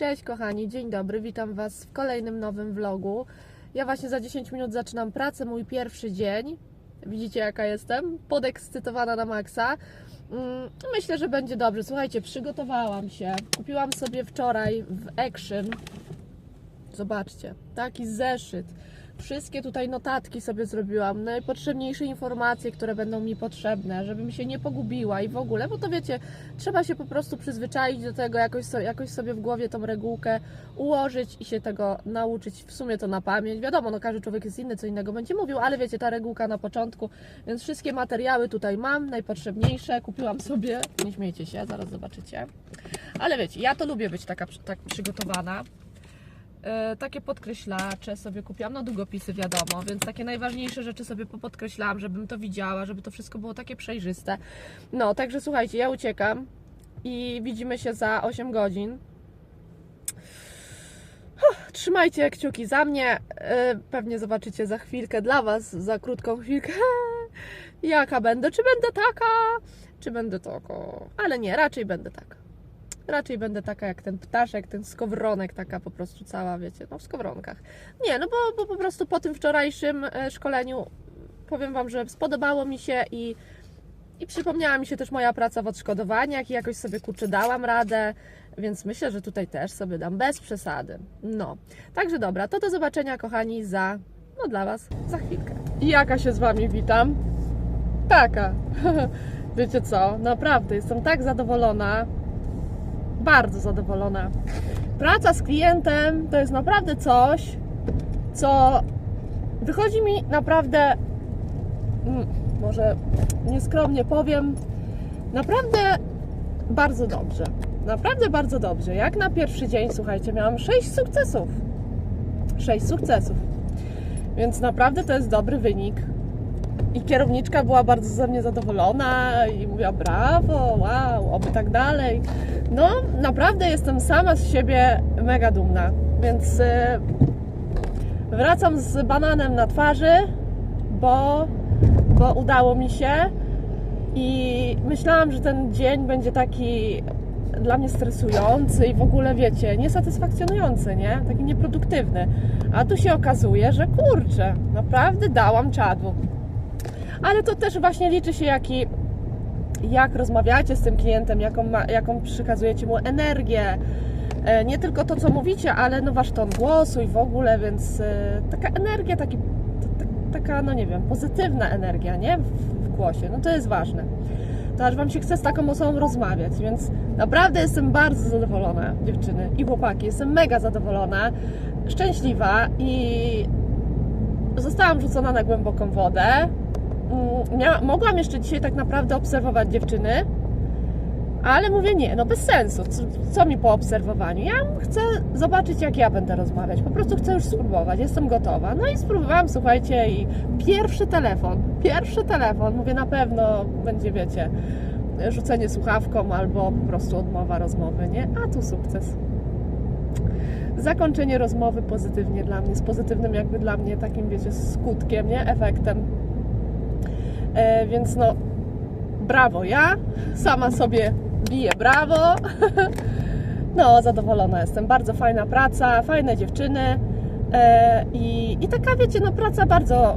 Cześć kochani, dzień dobry, witam Was w kolejnym nowym vlogu. Ja właśnie za 10 minut zaczynam pracę, mój pierwszy dzień. Widzicie jaka jestem? Podekscytowana na maksa. Mm, Myślę, że będzie dobrze. Słuchajcie, przygotowałam się. Kupiłam sobie wczoraj w Action. Zobaczcie, taki zeszyt. Wszystkie tutaj notatki sobie zrobiłam, najpotrzebniejsze informacje, które będą mi potrzebne, żebym się nie pogubiła i w ogóle, bo to wiecie, trzeba się po prostu przyzwyczaić do tego, jakoś, so, jakoś sobie w głowie tą regułkę ułożyć i się tego nauczyć. W sumie to na pamięć. Wiadomo, no każdy człowiek jest inny, co innego będzie mówił, ale wiecie, ta regułka na początku, więc wszystkie materiały tutaj mam, najpotrzebniejsze. Kupiłam sobie, nie śmiejcie się, zaraz zobaczycie. Ale wiecie, ja to lubię być taka tak przygotowana. E, takie podkreślacze sobie kupiłam, no długopisy wiadomo, więc takie najważniejsze rzeczy sobie popodkreślałam, żebym to widziała, żeby to wszystko było takie przejrzyste. No, także słuchajcie, ja uciekam i widzimy się za 8 godzin. Trzymajcie kciuki za mnie. E, Pewnie zobaczycie za chwilkę dla Was, za krótką chwilkę, jaka będę. Czy będę taka, czy będę taka. Ale nie, raczej będę taka. Raczej będę taka jak ten ptaszek, ten skowronek, taka po prostu cała, wiecie, no w skowronkach. Nie, no bo, bo po prostu po tym wczorajszym e, szkoleniu powiem Wam, że spodobało mi się i, i przypomniała mi się też moja praca w odszkodowaniach i jakoś sobie kurczę dałam radę, więc myślę, że tutaj też sobie dam bez przesady. No, także dobra, to do zobaczenia kochani za, no dla Was, za chwilkę. I jaka się z Wami witam? Taka. Wiecie co, naprawdę jestem tak zadowolona, bardzo zadowolona. Praca z klientem to jest naprawdę coś, co wychodzi mi naprawdę, mm, może nieskromnie powiem, naprawdę bardzo dobrze. Naprawdę bardzo dobrze. Jak na pierwszy dzień, słuchajcie, miałam 6 sukcesów. 6 sukcesów. Więc naprawdę to jest dobry wynik. I kierowniczka była bardzo ze mnie zadowolona i mówiła brawo, wow, oby tak dalej. No, naprawdę jestem sama z siebie mega dumna. Więc y, wracam z bananem na twarzy, bo, bo udało mi się i myślałam, że ten dzień będzie taki dla mnie stresujący i w ogóle wiecie, niesatysfakcjonujący, nie? Taki nieproduktywny. A tu się okazuje, że kurczę, naprawdę dałam czadu. Ale to też właśnie liczy się jaki jak rozmawiacie z tym klientem, jaką, ma, jaką przekazujecie mu energię. E, Nie tylko to, co mówicie, ale no wasz ton głosu i w ogóle, więc e, taka energia, taki, taka, no nie wiem, pozytywna energia, nie? W, w głosie. No to jest ważne. To aż wam się chce z taką osobą rozmawiać, więc naprawdę jestem bardzo zadowolona, dziewczyny i chłopaki. Jestem mega zadowolona, szczęśliwa i zostałam rzucona na głęboką wodę mia- mogłam jeszcze dzisiaj tak naprawdę obserwować dziewczyny, ale mówię nie, no bez sensu. Co, co mi po obserwowaniu? Ja chcę zobaczyć, jak ja będę rozmawiać. Po prostu chcę już spróbować, jestem gotowa. No i spróbowałam, słuchajcie, i pierwszy telefon, pierwszy telefon, mówię na pewno będzie, wiecie, rzucenie słuchawką albo po prostu odmowa rozmowy, nie? A tu sukces. Zakończenie rozmowy pozytywnie dla mnie, z pozytywnym jakby dla mnie takim, wiecie, skutkiem, nie? Efektem. E, więc no, brawo ja, sama sobie biję brawo. No, zadowolona jestem. Bardzo fajna praca, fajne dziewczyny e, i, i taka, wiecie, no praca bardzo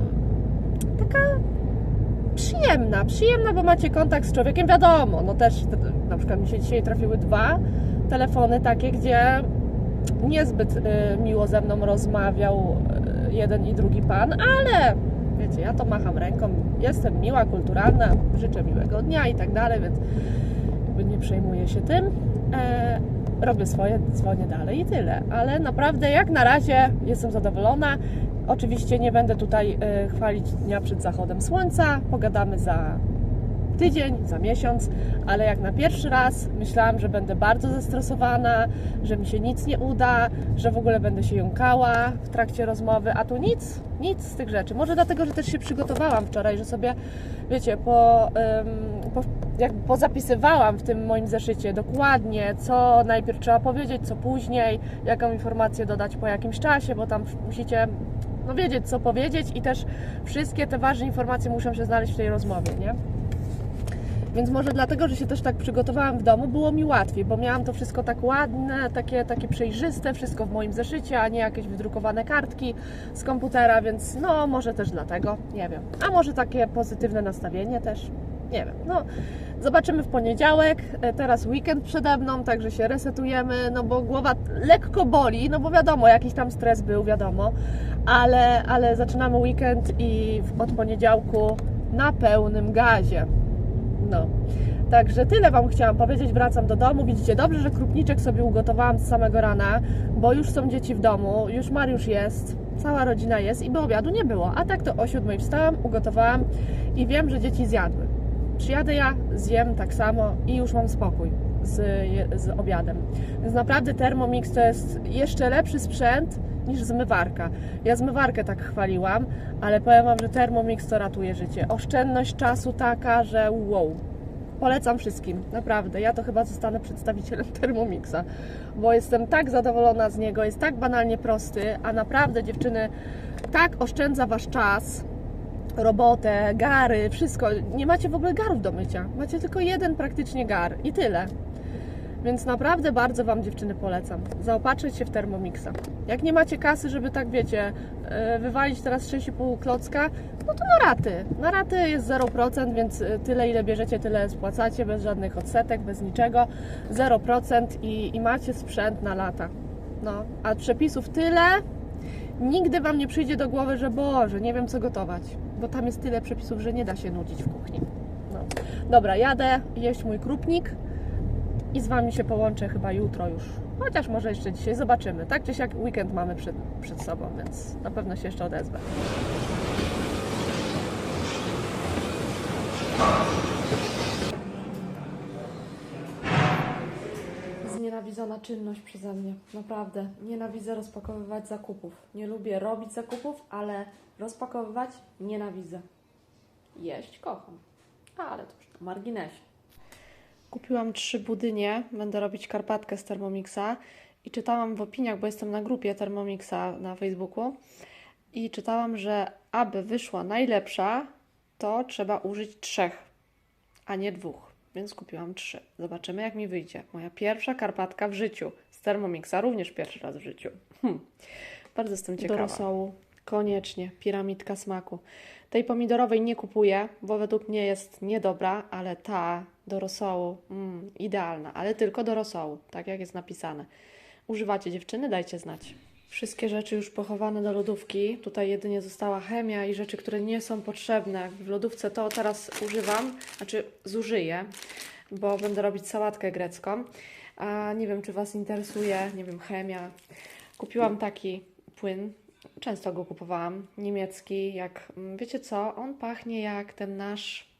taka przyjemna, przyjemna, bo macie kontakt z człowiekiem, wiadomo, no też te- na przykład mi się dzisiaj trafiły dwa telefony takie, gdzie niezbyt e, miło ze mną rozmawiał e, jeden i drugi pan, ale wiecie, ja to macham ręką, jestem miła, kulturalna, życzę miłego dnia i tak dalej, więc nie przejmuję się tym. E, robię swoje, dzwonię dalej i tyle. Ale naprawdę jak na razie jestem zadowolona. Oczywiście nie będę tutaj e, chwalić dnia przed zachodem słońca. Pogadamy za tydzień, za miesiąc, ale jak na pierwszy raz myślałam, że będę bardzo zestresowana, że mi się nic nie uda, że w ogóle będę się jąkała w trakcie rozmowy, a tu nic, nic z tych rzeczy. Może dlatego, że też się przygotowałam wczoraj, że sobie, wiecie, po, ym, po, jakby pozapisywałam w tym moim zeszycie dokładnie, co najpierw trzeba powiedzieć, co później, jaką informację dodać po jakimś czasie, bo tam musicie no, wiedzieć, co powiedzieć i też wszystkie te ważne informacje muszą się znaleźć w tej rozmowie, nie? Więc może dlatego, że się też tak przygotowałam w domu, było mi łatwiej, bo miałam to wszystko tak ładne, takie, takie przejrzyste, wszystko w moim zeszycie, a nie jakieś wydrukowane kartki z komputera, więc no może też dlatego, nie wiem. A może takie pozytywne nastawienie też, nie wiem. No, zobaczymy w poniedziałek, E, teraz weekend przede mną, także się resetujemy, no bo głowa lekko boli, no bo wiadomo, jakiś tam stres był, wiadomo, ale, ale zaczynamy weekend i od poniedziałku na pełnym gazie. No. Także tyle Wam chciałam powiedzieć. Wracam do domu. Widzicie, dobrze, że krupniczek sobie ugotowałam z samego rana, bo już są dzieci w domu, już Mariusz jest, cała rodzina jest i by obiadu nie było. A tak to o siódmej wstałam, ugotowałam i wiem, że dzieci zjadły. Przyjadę ja, zjem tak samo i już mam spokój z, z obiadem. Więc naprawdę Thermomix to jest jeszcze lepszy sprzęt niż zmywarka. Ja zmywarkę tak chwaliłam, ale powiem Wam, że Thermomix to ratuje życie. Oszczędność czasu taka, że wow. Polecam wszystkim, naprawdę. Ja to chyba zostanę przedstawicielem Thermomixa, bo jestem tak zadowolona z niego, jest tak banalnie prosty, a naprawdę dziewczyny tak oszczędza Wasz czas, robotę, gary, wszystko. Nie macie w ogóle garów do mycia. Macie tylko jeden praktycznie gar i tyle. Więc naprawdę bardzo Wam dziewczyny polecam. Zaopatrzyć się w Thermomixa. Jak nie macie kasy, żeby tak wiecie, e, wywalić teraz 6,5 klocka, no to na raty. Na raty jest 0%, więc e, tyle ile bierzecie, tyle spłacacie, bez żadnych odsetek, bez niczego. 0% i, i macie sprzęt na lata. No, a przepisów tyle, nigdy Wam nie przyjdzie do głowy, że Boże, nie wiem co gotować, bo tam jest tyle przepisów, że nie da się nudzić w kuchni. No. Dobra, jadę jeść mój krupnik i z Wami się połączę chyba jutro już. Chociaż może jeszcze dzisiaj zobaczymy. Tak czy siak weekend mamy przed, przed sobą, więc na pewno się jeszcze odezwę. Znienawidzona czynność przeze mnie. Naprawdę. Nienawidzę rozpakowywać zakupów. Nie lubię robić zakupów, ale rozpakowywać nienawidzę. Jeść kocham. Ale to już na marginesie. Kupiłam trzy budynie, będę robić karpatkę z Thermomixa i czytałam w opiniach, bo jestem na grupie Thermomixa na Facebooku i czytałam, że aby wyszła najlepsza, to trzeba użyć trzech, a nie dwóch, więc kupiłam trzy. Zobaczymy jak mi wyjdzie. Moja pierwsza karpatka w życiu z Thermomixa, również pierwszy raz w życiu. Hm. Bardzo jestem ciekawa. Do rosołu koniecznie, piramidka smaku. Tej pomidorowej nie kupuję, bo według mnie jest niedobra, ale ta do rosołu mm, idealna, ale tylko do rosołu, tak jak jest napisane. Używacie dziewczyny? Dajcie znać. Wszystkie rzeczy już pochowane do lodówki. Tutaj jedynie została chemia i rzeczy, które nie są potrzebne. W lodówce to teraz używam, znaczy zużyję, bo będę robić sałatkę grecką. A nie wiem, czy Was interesuje, nie wiem, chemia. Kupiłam taki płyn, często go kupowałam, niemiecki, jak, mm, wiecie co, on pachnie jak ten nasz,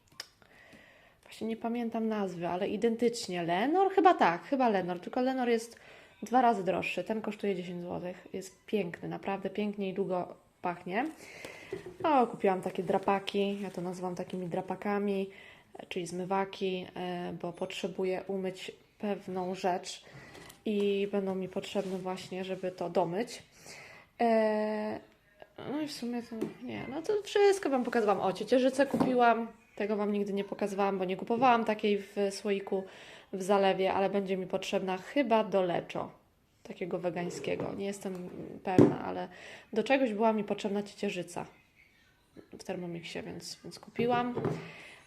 właśnie nie pamiętam nazwy, ale identycznie, Lenor? Chyba tak, chyba Lenor, tylko Lenor jest dwa razy droższy, ten kosztuje 10 zł, jest piękny, naprawdę pięknie i długo pachnie. O, kupiłam takie drapaki, ja to nazywam takimi drapakami, e, czyli zmywaki, e, bo potrzebuję umyć pewną rzecz i będą mi potrzebne właśnie, żeby to domyć. Eee, no i w sumie to nie, no to wszystko Wam pokazywałam. O, ciecierzycę kupiłam, tego Wam nigdy nie pokazywałam, bo nie kupowałam takiej w słoiku w zalewie, ale będzie mi potrzebna chyba do leczo, takiego wegańskiego. Nie jestem pewna, ale do czegoś była mi potrzebna ciecierzyca w Thermomixie, więc, więc kupiłam.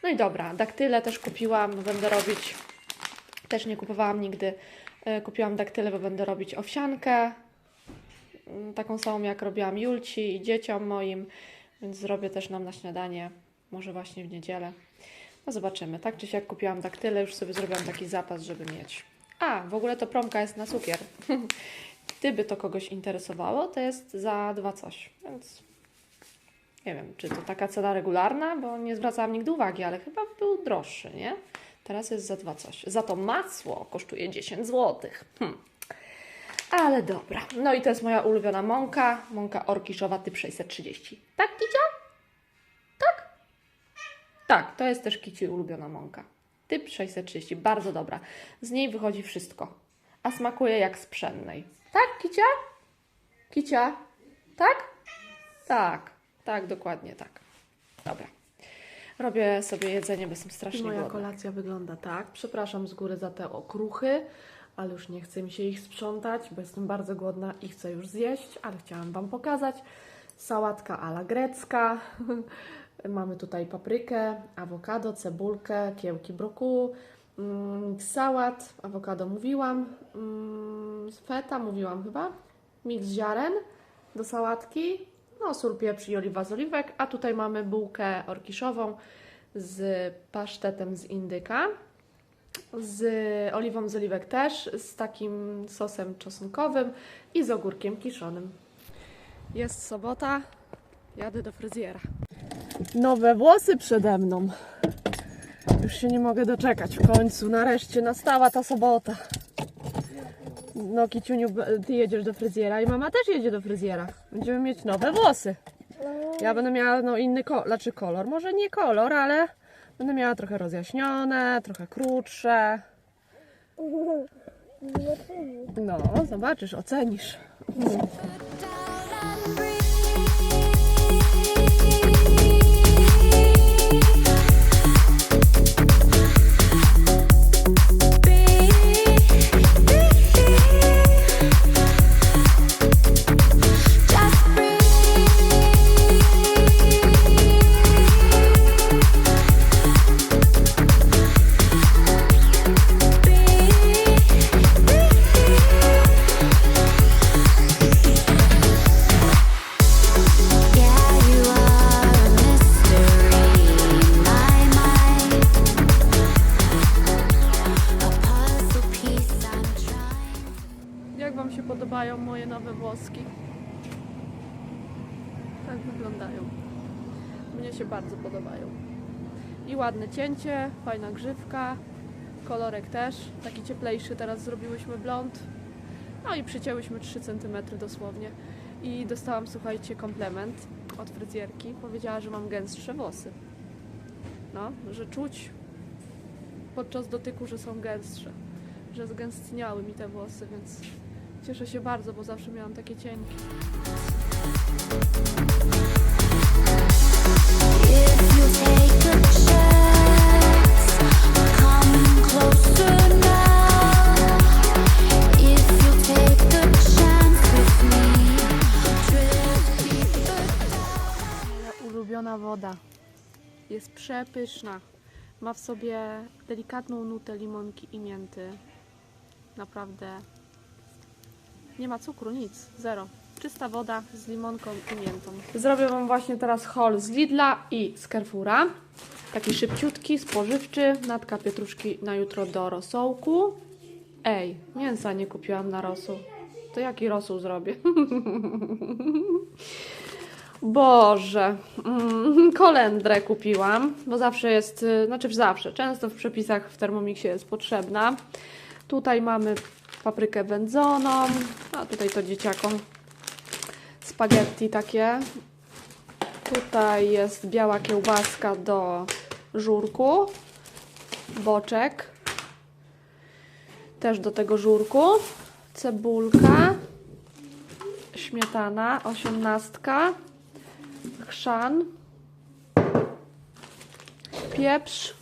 No i dobra, daktyle też kupiłam, będę robić, też nie kupowałam nigdy, e, kupiłam daktyle, bo będę robić owsiankę, Mm, taką samą jak robiłam Julci i dzieciom moim, więc zrobię też nam na śniadanie, może właśnie w niedzielę. No zobaczymy. Tak czy siak kupiłam daktyle, już sobie zrobiłam taki zapas, żeby mieć. A, w ogóle to promka jest na cukier. Gdyby to kogoś interesowało, to jest za dwa coś, więc nie wiem, czy to taka cena regularna, bo nie zwracałam nigdy uwagi, ale chyba był droższy, nie? Teraz jest za dwa coś. Za to masło kosztuje 10 zł. Hm. Ale dobra. No i to jest moja ulubiona mąka. Mąka orkiszowa typ 630. Tak, Kicia? Tak? To jest też Kici ulubiona mąka. Typ 630. Bardzo dobra. Z niej wychodzi wszystko. A smakuje jak z pszennej. Tak, Kicia? Kicia? Tak? Tak. Tak, dokładnie tak. Dobra. Robię sobie jedzenie, bo jestem strasznie Moja głodna. kolacja wygląda tak. Przepraszam z góry za te okruchy, ale już nie chce mi się ich sprzątać, bo jestem bardzo głodna i chcę już zjeść, ale chciałam Wam pokazać. Sałatka ala grecka. Mamy tutaj paprykę, awokado, cebulkę, kiełki brokułu, mm, sałat, awokado mówiłam, mm, feta mówiłam chyba, miks ziaren do sałatki, no sól, pieprz i oliwa z oliwek, a tutaj mamy bułkę orkiszową z pasztetem z indyka, z oliwą z oliwek też, z takim sosem czosnkowym i z ogórkiem kiszonym. Jest sobota, jadę do fryzjera. Nowe włosy przede mną. Już się nie mogę doczekać. W końcu, nareszcie nastała ta sobota. No, Kiciuniu, ty jedziesz do fryzjera i mama też jedzie do fryzjera. Będziemy mieć nowe włosy. Ja będę miała no, inny kolor, znaczy kolor, może nie kolor, ale będę miała trochę rozjaśnione, trochę krótsze. No, zobaczysz, ocenisz. Yeah, nowe włoski? Tak wyglądają. Mnie się bardzo podobają. I ładne cięcie, fajna grzywka, kolorek też, taki cieplejszy. Teraz zrobiłyśmy blond. No i przycięłyśmy 3 cm dosłownie. I dostałam, słuchajcie, komplement od fryzjerki. Powiedziała, że mam gęstsze włosy. No, że czuć podczas dotyku, że są gęstsze. Że zgęstniały mi te włosy, więc Cieszę się bardzo, bo zawsze miałam takie cienkie. Ulubiona woda. Jest przepyszna. Ma w sobie delikatną nutę limonki i mięty. Naprawdę. Nie ma cukru, nic. Zero. Czysta woda z limonką i miętą. Zrobię Wam właśnie teraz haul z Lidla i z Carrefoura. Taki szybciutki, spożywczy. Natka pietruszki na jutro do rosołku. Ej, mięsa nie kupiłam na rosół. To jaki rosół zrobię? Boże, mm, kolendrę kupiłam, bo zawsze jest, y, znaczy zawsze, często w przepisach w Thermomixie jest potrzebna. Tutaj mamy paprykę wędzoną, a tutaj to dzieciakom. Spaghetti takie. Tutaj jest biała kiełbaska do żurku, boczek, też do tego żurku, cebulka, śmietana, osiemnastka, chrzan, pieprz.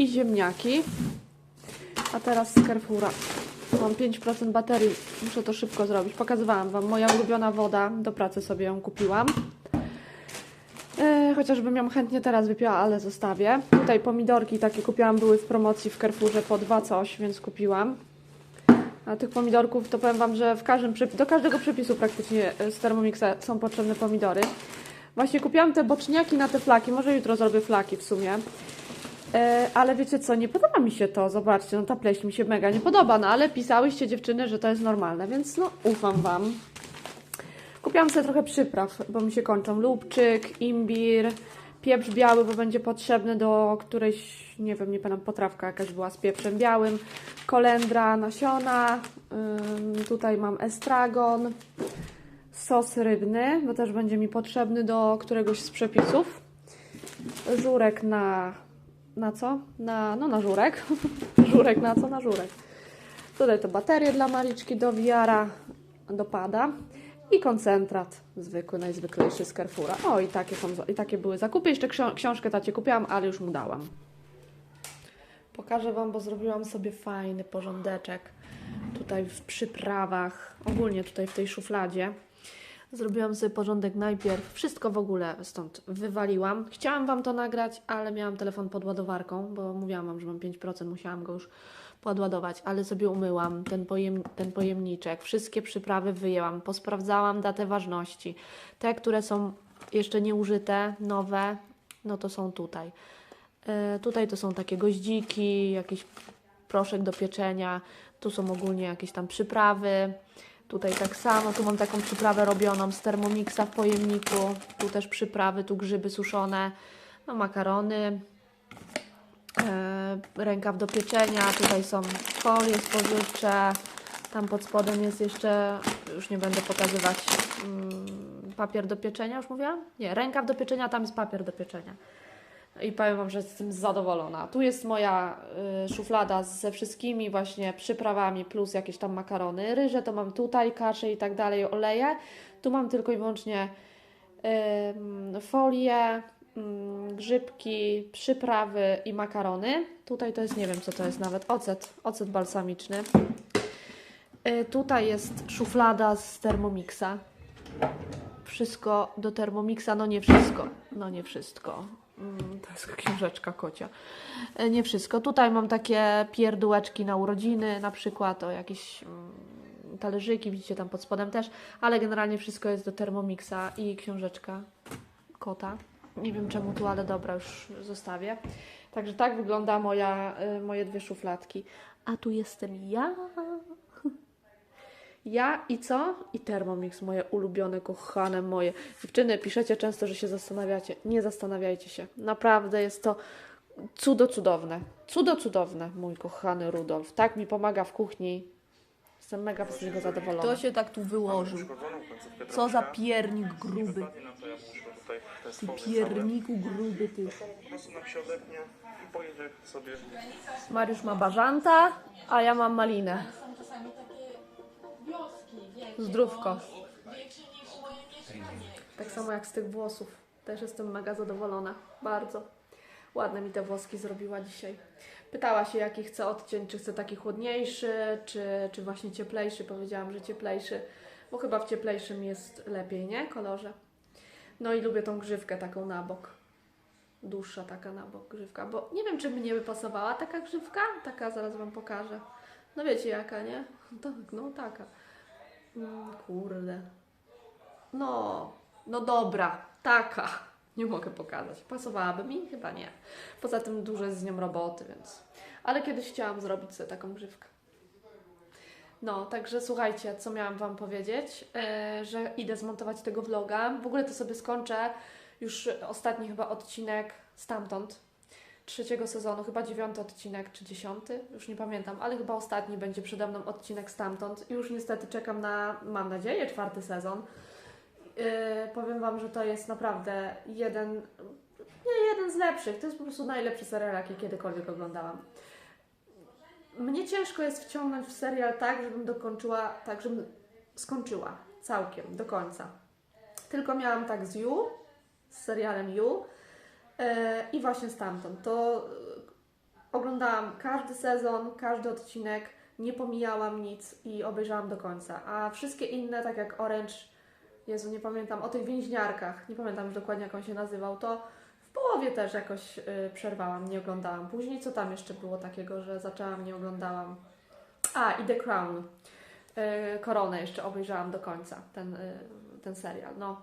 I ziemniaki. A teraz z Carrefoura. Mam 5% baterii, muszę to szybko zrobić. Pokazywałam Wam, moja ulubiona woda, do pracy sobie ją kupiłam. E, chociażbym ją chętnie teraz wypiła, ale zostawię. Tutaj pomidorki takie kupiłam, były w promocji w Carrefourze po dwa coś, więc kupiłam. A tych pomidorków to powiem Wam, że w każdym do każdego przepisu praktycznie e, z Thermomixa są potrzebne pomidory. Właśnie kupiłam te boczniaki na te flaki, może jutro zrobię flaki w sumie. E, ale wiecie co, nie podoba mi się to, zobaczcie, no ta pleśń mi się mega nie podoba, no ale pisałyście dziewczyny, że to jest normalne, więc no ufam Wam. Kupiłam sobie trochę przypraw, bo mi się kończą. Lubczyk, imbir, pieprz biały, bo będzie potrzebny do którejś, nie wiem, nie pamiętam, potrawka jakaś była z pieprzem białym. Kolendra, nasiona. Tutaj mam estragon. Sos rybny, bo też będzie mi potrzebny do któregoś z przepisów. Żurek na... Na co? Na, no na żurek. żurek na co? Na żurek. Tutaj to baterie dla Mariczki do wiara, do pada. i koncentrat zwykły, najzwyklejszy z Carrefoura. O, i takie, są, i takie były zakupy. Jeszcze ksią- książkę tacie kupiłam, ale już mu dałam. Pokażę Wam, bo zrobiłam sobie fajny porządeczek tutaj w przyprawach, ogólnie tutaj w tej szufladzie. Zrobiłam sobie porządek najpierw, wszystko w ogóle stąd wywaliłam. Chciałam Wam to nagrać, ale miałam telefon pod ładowarką, bo mówiłam Wam, że mam 5%, musiałam go już podładować, ale sobie umyłam ten, pojem, ten pojemniczek, wszystkie przyprawy wyjęłam, posprawdzałam datę ważności. Te, które są jeszcze nieużyte, nowe, no to są tutaj. E, tutaj to są takie goździki, jakiś proszek do pieczenia, tu są ogólnie jakieś tam przyprawy. Tutaj tak samo, tu mam taką przyprawę robioną z Thermomixa w pojemniku. Tu też przyprawy, tu grzyby suszone, no makarony, e, rękaw do pieczenia. Tutaj są folie spożywcze. Tam pod spodem jest jeszcze, już nie będę pokazywać, mm, papier do pieczenia, już mówiłam? Nie, rękaw do pieczenia, tam jest papier do pieczenia. I powiem Wam, że jestem zadowolona. Tu jest moja y, szuflada ze wszystkimi właśnie przyprawami plus jakieś tam makarony. Ryże to mam tutaj, kasze i tak dalej, oleje. Tu mam tylko i wyłącznie ym, folię, ym, grzybki, przyprawy i makarony. Tutaj to jest, nie wiem co to jest nawet, ocet, ocet balsamiczny. Y, tutaj jest szuflada z Thermomixa. Wszystko do Thermomixa, no nie wszystko, no nie wszystko. Mm, To jest książeczka kocia. E, Nie wszystko. Tutaj mam takie pierdółeczki na urodziny, na przykład o jakieś mm, talerzyki, widzicie tam pod spodem też, ale generalnie wszystko jest do Thermomixa i książeczka kota. Nie wiem czemu tu, ale dobra, już zostawię. Także tak wygląda moja, y, moje dwie szufladki. A tu jestem ja. Ja i co? I Thermomix, moje ulubione, kochane moje. Dziewczyny, piszecie często, że się zastanawiacie. Nie zastanawiajcie się. Naprawdę jest to cudo cudowne. Cudo cudowne, mój kochany Rudolf. Tak mi pomaga w kuchni. Jestem mega z niego zadowolona. Kto się tak tu wyłożył? Co za piernik gruby. Ty pierniku gruby, ty. Po prostu nam się odepnie i pojedzie sobie Mariusz ma bażanta, a ja mam malinę. Zdrówko. Tak samo jak z tych włosów. Też jestem mega zadowolona. Bardzo. Ładne mi te włoski zrobiła dzisiaj. Pytała się, jaki chce odcień, czy chce taki chłodniejszy, czy, czy właśnie cieplejszy. Powiedziałam, że cieplejszy, bo chyba w cieplejszym jest lepiej, nie? Kolorze. No i lubię tą grzywkę taką na bok. Dłuższa taka na bok grzywka, bo nie wiem, czy mnie by pasowała taka grzywka. Taka, zaraz Wam pokażę. No wiecie jaka, nie? Tak, no taka. Kurde. No, no dobra, taka. Nie mogę pokazać. Pasowałaby mi? Chyba nie. Poza tym dużo jest z nią roboty, więc. Ale kiedyś chciałam zrobić sobie taką grzywkę. No, także słuchajcie, co miałam Wam powiedzieć, yy, że idę zmontować tego vloga. W ogóle to sobie skończę już ostatni chyba odcinek stamtąd, trzeciego sezonu, chyba dziewiąty odcinek czy dziesiąty, już nie pamiętam, ale chyba ostatni będzie przede mną odcinek stamtąd. I już niestety czekam na, mam nadzieję, czwarty sezon. Yy, powiem Wam, że to jest naprawdę jeden, nie jeden z lepszych, to jest po prostu najlepszy serial, jaki kiedykolwiek oglądałam. Mnie ciężko jest wciągnąć w serial tak, żebym dokończyła, tak, żebym skończyła całkiem, do końca. Tylko miałam tak z You, z serialem You i właśnie stamtąd. To e, oglądałam każdy sezon, każdy odcinek, nie pomijałam nic i obejrzałam do końca. A wszystkie inne, tak jak Orange, Jezu, nie pamiętam, o tych więźniarkach, nie pamiętam już dokładnie jak on się nazywał, to w połowie też jakoś y, przerwałam, nie oglądałam. Później co tam jeszcze było takiego, że zaczęłam, nie oglądałam. A, i The Crown. Y, Koronę jeszcze obejrzałam do końca, ten, y, ten serial. No.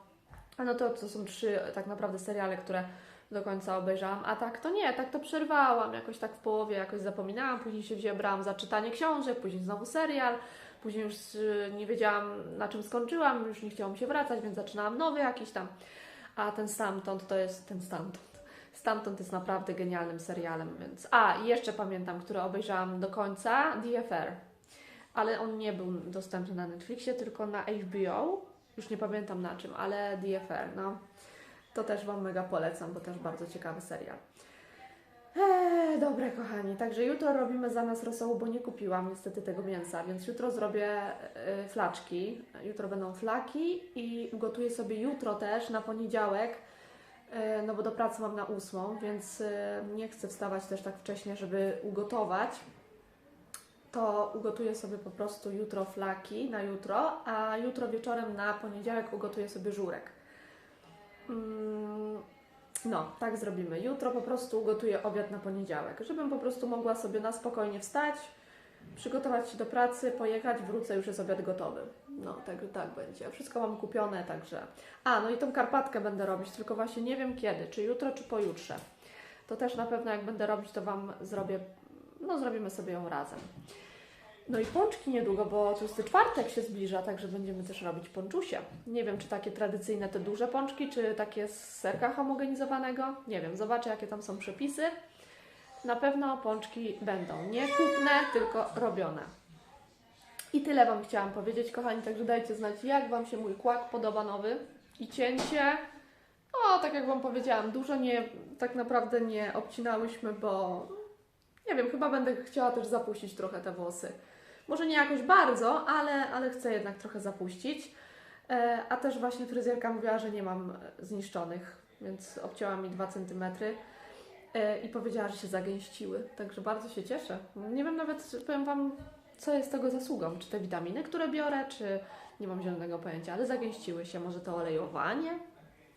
No to, to są trzy tak naprawdę seriale, które do końca obejrzałam, a tak to nie, tak to przerwałam, jakoś tak w połowie jakoś zapominałam, później się wzięłam za czytanie książek, później znowu serial, później już y, nie wiedziałam na czym skończyłam, już nie chciało mi się wracać, więc zaczynałam nowy jakiś tam, a ten stamtąd to jest, ten stamtąd, stamtąd jest naprawdę genialnym serialem, więc, a i jeszcze pamiętam, który obejrzałam do końca, Affair, ale on nie był dostępny na Netflixie, tylko na HBO, już nie pamiętam na czym, ale Affair, no. To też Wam mega polecam, bo też bardzo ciekawy serial. Eee, i dobre, kochani. Także jutro robimy zamiast rosołu, bo nie kupiłam niestety tego mięsa, więc jutro zrobię y, flaczki. Jutro będą flaki i gotuję sobie jutro też na poniedziałek, y, no bo do pracy mam na ósmą, więc y, nie chcę wstawać też tak wcześnie, żeby ugotować. To ugotuję sobie po prostu jutro flaki na jutro, a jutro wieczorem na poniedziałek ugotuję sobie żurek. Mm, no, tak zrobimy. Jutro po prostu ugotuję obiad na poniedziałek, żebym po prostu mogła sobie na spokojnie wstać, przygotować się do pracy, pojechać, wrócę, już jest obiad gotowy. No, także tak będzie. Wszystko mam kupione, także... A, no i tą karpatkę będę robić, tylko właśnie nie wiem kiedy, czy jutro, czy pojutrze. To też na pewno jak będę robić, to Wam zrobię, no zrobimy sobie ją razem. No i pączki niedługo, bo tłusty czwartek się zbliża, także będziemy też robić pączusie. Nie wiem, czy takie tradycyjne te duże pączki, czy takie z serka homogenizowanego. Nie wiem, zobaczę jakie tam są przepisy. Na pewno pączki będą nie kupne, tylko robione. I tyle Wam chciałam powiedzieć, kochani, także dajcie znać, jak Wam się mój kłak podoba nowy i cięcie. O, tak jak Wam powiedziałam, dużo nie, tak naprawdę nie obcinałyśmy, bo nie wiem, chyba będę chciała też zapuścić trochę te włosy. Może nie jakoś bardzo, ale, ale chcę jednak trochę zapuścić. E, a też właśnie fryzjerka mówiła, że nie mam e, zniszczonych, więc obcięła mi 2 cm e, i powiedziała, że się zagęściły. Także bardzo się cieszę. Nie wiem nawet, powiem Wam, co jest tego zasługą. Czy te witaminy, które biorę, czy nie mam zielonego pojęcia, ale zagęściły się. Może to olejowanie?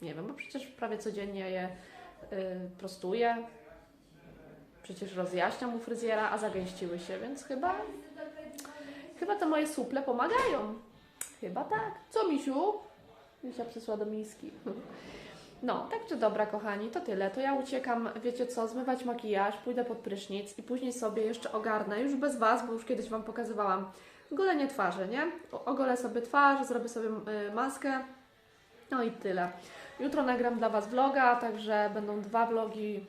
Nie wiem, bo przecież prawie codziennie je prostuję. Przecież rozjaśniam u fryzjera, a zagęściły się, więc chyba Chyba te moje suple pomagają. Chyba tak. Co, Misiu? Misia przysła do miski. No, także dobra, kochani, to tyle. To ja uciekam, wiecie co, zmywać makijaż, pójdę pod prysznic i później sobie jeszcze ogarnę, już bez Was, bo już kiedyś Wam pokazywałam, golenie twarzy, nie? Ogolę sobie twarz, zrobię sobie y, maskę, no i tyle. Jutro nagram dla Was vloga, także będą dwa vlogi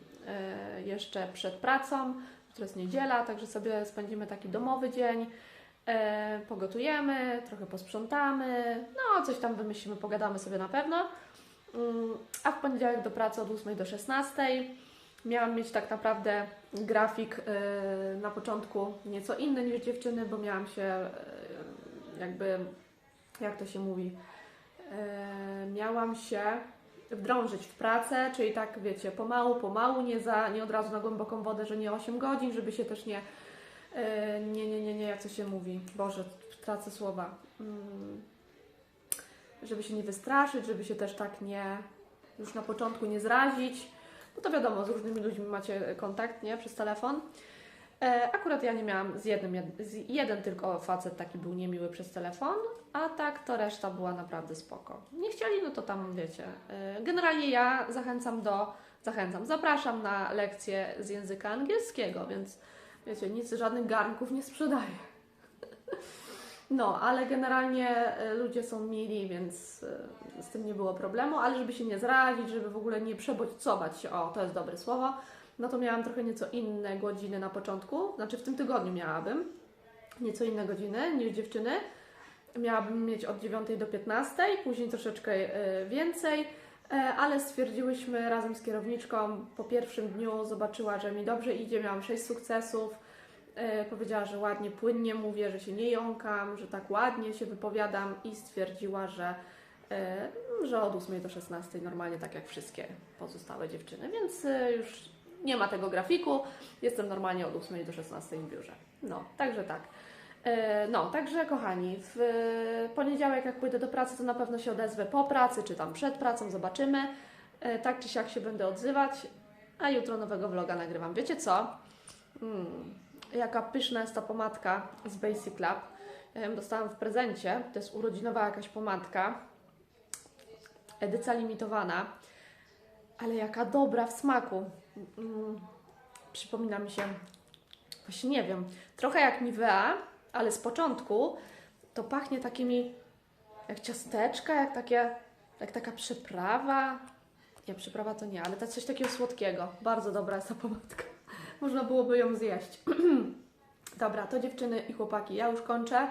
y, jeszcze przed pracą. Jutro jest niedziela, także sobie spędzimy taki domowy dzień. E, pogotujemy, trochę posprzątamy, no coś tam wymyślimy, pogadamy sobie na pewno. Mm, A w poniedziałek do pracy od 8 do 16. Miałam mieć tak naprawdę grafik e, na początku nieco inny niż dziewczyny, bo miałam się e, jakby, jak to się mówi, e, miałam się wdrążyć w pracę, czyli tak wiecie, pomału, pomału, nie, za, nie od razu na głęboką wodę, że nie 8 godzin, żeby się też nie Nie, nie, nie, nie, jak to się mówi? Boże, tracę słowa. Mm, Żeby się nie wystraszyć, żeby się też tak nie, już na początku nie zrazić. No to wiadomo, z różnymi ludźmi macie kontakt, nie? Przez telefon. E, Akurat ja nie miałam z jednym, jed- z jeden tylko facet taki był niemiły przez telefon, a tak to reszta była naprawdę spoko. Nie chcieli, no to tam wiecie. E, Generalnie ja zachęcam do, zachęcam, zapraszam na lekcje z języka angielskiego, więc wiecie, nic, żadnych garnków nie sprzedaję. No, ale generalnie e, ludzie są mili, więc e, z tym nie było problemu, ale żeby się nie zrazić, żeby w ogóle nie przebodźcować się, o, to jest dobre słowo, no to miałam trochę nieco inne godziny na początku, znaczy w tym tygodniu miałabym nieco inne godziny niż dziewczyny. Miałabym mieć od 9 do 15, później troszeczkę e, więcej, ale stwierdziłyśmy razem z kierowniczką, po pierwszym dniu zobaczyła, że mi dobrze idzie, miałam 6 sukcesów, e, powiedziała, że ładnie, płynnie mówię, że się nie jąkam, że tak ładnie się wypowiadam i stwierdziła, że, e, że od 8 do 16 normalnie tak jak wszystkie pozostałe dziewczyny, więc e, już nie ma tego grafiku, jestem normalnie od 8 do 16 w biurze. No, także tak. E, No, także kochani, w poniedziałek jak pójdę do pracy, to na pewno się odezwę po pracy, czy tam przed pracą, zobaczymy. E, Tak czy siak się będę odzywać, a jutro nowego vloga nagrywam. Wiecie co? Mm, jaka pyszna jest ta pomadka z Basic Lab. Ja ją dostałam w prezencie, to jest urodzinowa jakaś pomadka, edycja limitowana, ale jaka dobra w smaku. Mm, Przypomina mi się, właśnie nie wiem, trochę jak Nivea, ale z początku to pachnie takimi jak ciasteczka, jak, takie, jak taka przyprawa. Nie, przyprawa to nie, ale to coś takiego słodkiego. Bardzo dobra jest ta pomadka. Można byłoby ją zjeść. dobra, to dziewczyny i chłopaki, ja już kończę.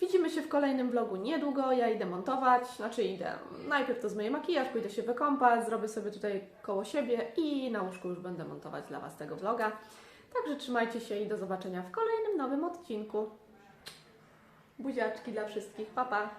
Widzimy się w kolejnym vlogu niedługo. Ja idę montować, znaczy idę. Najpierw to zmyję makijaż, pójdę się wykąpać, zrobię sobie tutaj koło siebie i na łóżku już będę montować dla Was tego vloga. Także trzymajcie się i do zobaczenia w kolejnym nowym odcinku. Buziaczki dla wszystkich. Pa, pa!